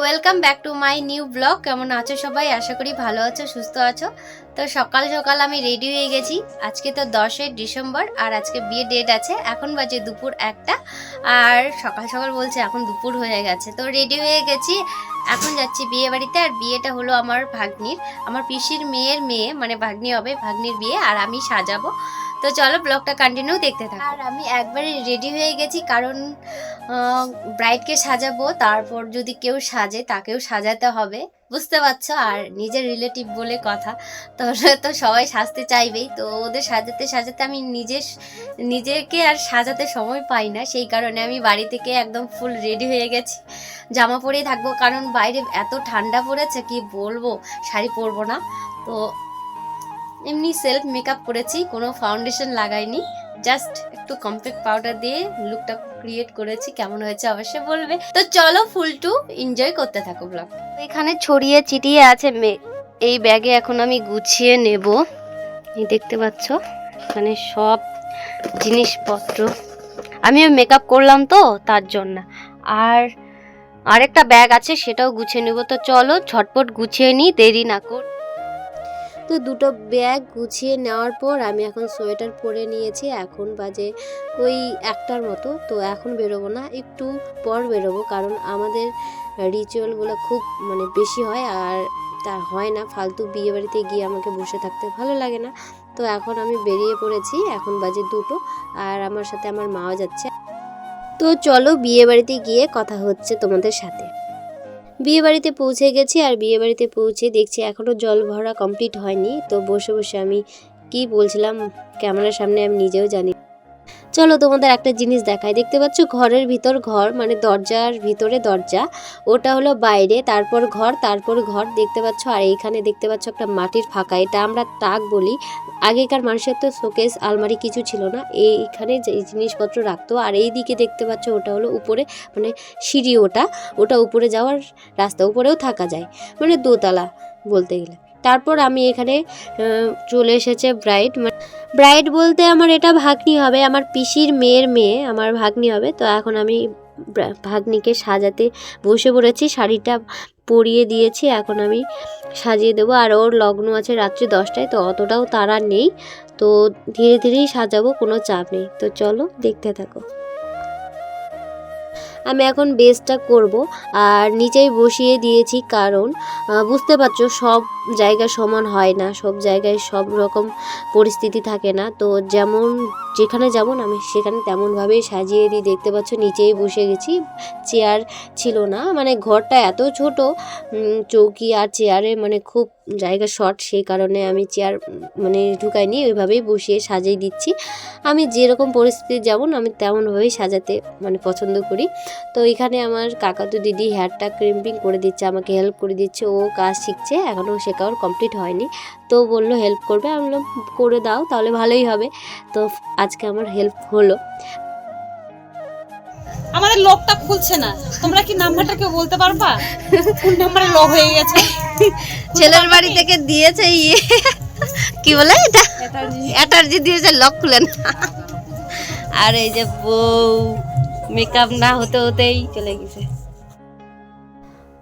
Welcome back to my new blog কেমন আছো সবাই? আশা করি ভালো আছো, সুস্থ আছো। তো সকাল সকাল আমি রেডি হয়ে গেছি। আজকে তো দশই ডিসেম্বর আর আজকে বিয়ে ডেট আছে। এখন বাজে দুপুর একটা। আর সকাল সকাল বলছে এখন দুপুর হয়ে গেছে। তো রেডি হয়ে গেছি। এখন যাচ্ছি বিয়ে বাড়িতে। আর বিয়েটা হলো আমার ভাগ্নির। আমার পিসির মেয়ের মেয়ে মানে ভাগ্নি হবে, ভাগ্নির বিয়ে। আর আমি সাজাবো। তো চলো ব্লগটা কন্টিনিউ দেখতে থাকো। আর আমি একবারে রেডি হয়ে গেছি, কারণ ব্রাইডকে সাজাবো, তারপর যদি কেউ সাজে তাকেও সাজাতে হবে। বুঝতে পারছ? আর নিজের রিলেটিভ বলে কথা। তাহলে তো সবাই সাজতে চাইবেই, তো ওদের সাজাতে সাজাতে আমি নিজে নিজেকে আর সাজাতে সময় পাই না। সেই কারণে আমি বাড়ি থেকে একদম ফুল রেডি হয়ে গেছি। জামা পরেই থাকব, কারণ বাইরে এত ঠান্ডা পড়েছে, কি বলব? শাড়ি পরবো না। তো এমনি সেলফ মেকআপ করেছি, কোনো ফাউন্ডেশন লাগাইনি জাস্ট একটু কম্প্যাক্ট পাউডার দিয়ে লুকটা ক্রিয়েট করেছি, কেমন হয়েছে অবশ্যই বলবে। তো চলো ফুল টু এনজয় করতে থাকো ব্লগ এখানে ছড়িয়ে চিটিয়ে আছে এই ব্যাগে এখন আমি গুছিয়ে নেব। এই দেখতে পাচ্ছ, এখানে সব জিনিসপত্র। আমিও মেকআপ করলাম তো, তার জন্য। আর আরেকটা ব্যাগ আছে, সেটাও গুছিয়ে নেব। তো চলো ঝটপট গুছিয়ে নিই, দেরি না কর তো দুটো ব্যাগ গুছিয়ে নেওয়ার পর আমি এখন সোয়েটার পরে নিয়েছি। এখন বাজে ওই একটার মতো। তো এখন বেরোবো না, একটু পর বেরোবো কারণ আমাদের রিচুয়ালগুলো খুব মানে বেশি হয় আর তা হয় না। ফালতু বিয়ে বাড়িতে গিয়ে আমাকে বসে থাকতে ভালো লাগে না। তো এখন আমি বেরিয়ে পড়েছি, এখন বাজে দুটো আর আমার সাথে আমার মাও যাচ্ছে। তো চলো বিয়ে বাড়িতে গিয়ে কথা হচ্ছে তোমাদের সাথে। বিয়ে বাড়িতে পৌঁছে গেছি আর বিয়ে বাড়িতে পৌঁছে দেখছি এখনও জল ভরা কমপ্লিট হয়নি। তো বসে বসে আমি কি বলছিলাম, ক্যামেরার সামনে আমি নিজেও জানি চলো তোমাদের একটা জিনিস দেখাই। দেখতে পাচ্ছ ঘরের ভিতর ঘর মানে দরজার ভিতরে দরজা। ওটা হলো বাইরে, তারপর ঘর তারপর ঘর। দেখতে পাচ্ছ, আর এইখানে দেখতে পাচ্ছ একটা মাটির ফাঁকা। এটা আমরা তাক বলি। আগেকার মানুষের তো শোকেস, আলমারি কিছু ছিল না। এইখানে যে জিনিসপত্র রাখতো। আর এই দিকে দেখতে পাচ্ছ, ওটা হলো উপরে মানে সিঁড়ি ওটা। ওটা উপরে যাওয়ার রাস্তা, উপরেও থাকা যায়। মানে দোতলা বলতে গেলে। তারপর আমি এখানে চলে এসেছে ব্রাইড ব্রাইড বলতে আমার এটা ভাগ্নি হবে, আমার পিসির মেয়ের মেয়ে, আমার ভাগ্নি হবে। তো এখন আমি ভাগ্নিকে সাজাতে বসে পড়েছি, শাড়িটা পরিয়ে দিয়েছি, এখন আমি সাজিয়ে দেবো। আর ওর লগ্ন আছে রাত্রি দশটায়, তো অতটাও তারা নেই। তো ধীরে ধীরেই সাজাবো, কোনো চাপ নেই। তো চলো, দেখতে থাকো। আমি এখন বেসটা করব আর নিচেই বসিয়ে দিয়েছি কারণ বুঝতে পারছ সব জায়গা সমান হয় না, সব জায়গায় সব রকম পরিস্থিতি থাকে না। তো যেমন, যেখানে যেমন আমি সেখানে তেমনভাবেই সাজিয়ে দিই। দেখতে পাচ্ছ নিচেই বসে গেছি। চেয়ার ছিল না মানে ঘরটা এত ছোট চৌকি আর চেয়ারে মানে খুব জায়গা শর্ট সেই কারণে আমি চেয়ার মানে ঢুকাইনি, ওইভাবেই বসিয়ে সাজিয়ে দিচ্ছি। আমি যেরকম পরিস্থিতি যেমন আমি তেমনভাবেই সাজাতে মানে পছন্দ করি। তো এখানে আমার কাকাতু দিদি হেয়ারটা ক্রিম্পিং করে দিচ্ছে, আমাকে হেল্প করে দিচ্ছে, ও কাজ শিখছে, এখনও শেখাওয়ার কমপ্লিট হয়নি। তো বলল হেল্প করবে? আমি বললাম, করে দাও, তাহলে ভালোই হবে। তো আজকে আমার হেল্প হলো। আমাদের লকটা খুলছে না। তোমরা কি নাম্বারটা কেউ বলতে পারবা? কোন নাম্বারে লক হয়ে গেছে? ছেলের বাড়ি থেকে দিয়েছে ইয়ে। কি বলে এটা? অ্যাটার্জি দিয়েছে লক খুলে না। আর এই যে বউ মেকআপ না হতে হতেই চলে গেছে।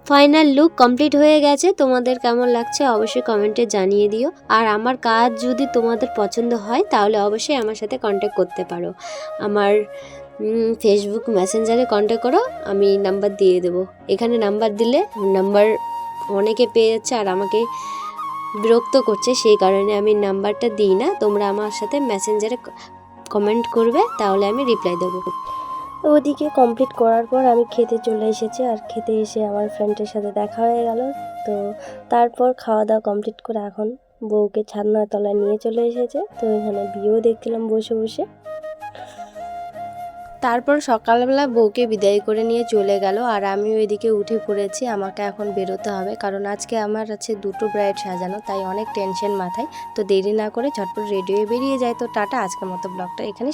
ফাইনাল লুক কমপ্লিট হয়ে গেছে। তোমাদের কেমন লাগছে অবশ্যই কমেন্টে জানিয়ে দিও। আর আমার কাজ যদি তোমাদের পছন্দ হয় তাহলে অবশ্যই আমার সাথে কন্ট্যাক্ট করতে পারো। আমার ফেসবুক মেসেঞ্জারে কন্ট্যাক্ট করো, আমি নাম্বার দিয়ে দেবো। এখানে নাম্বার দিলে নাম্বার অনেকে পেয়ে যাচ্ছে আর আমাকে বিরক্ত করছে, সেই কারণে আমি নাম্বারটা দিই না। তোমরা আমার সাথে মেসেঞ্জারে কমেন্ট করবে, তাহলে আমি রিপ্লাই দেবো। ওদিকে কমপ্লিট করার পর আমি খেতে চলে এসেছি আর খেতে এসে আমার ফ্রেন্ডের সাথে দেখা হয়ে গেল। তো তারপর খাওয়া দাওয়া কমপ্লিট করে এখন বউকে ছাদনার তলায় নিয়ে চলে এসেছে। তো এখানে বিয়েও দেখছিলাম বসে বসে। তারপর সকালবেলা বউকে বিদায় করে নিয়ে চলে গেল, আর আমি ওইদিকে উঠে পড়েছি, আমাকে এখন বেরোতে হবে, কারণ আজকে আমার আছে দুটো ব্রাইড সাজানো, তাই অনেক টেনশন মাথায়, তো দেরি না করে ঝটপট রেডি হয়ে বেরিয়ে যায় তো টাটা, আজকের মতো ব্লগটা এখানে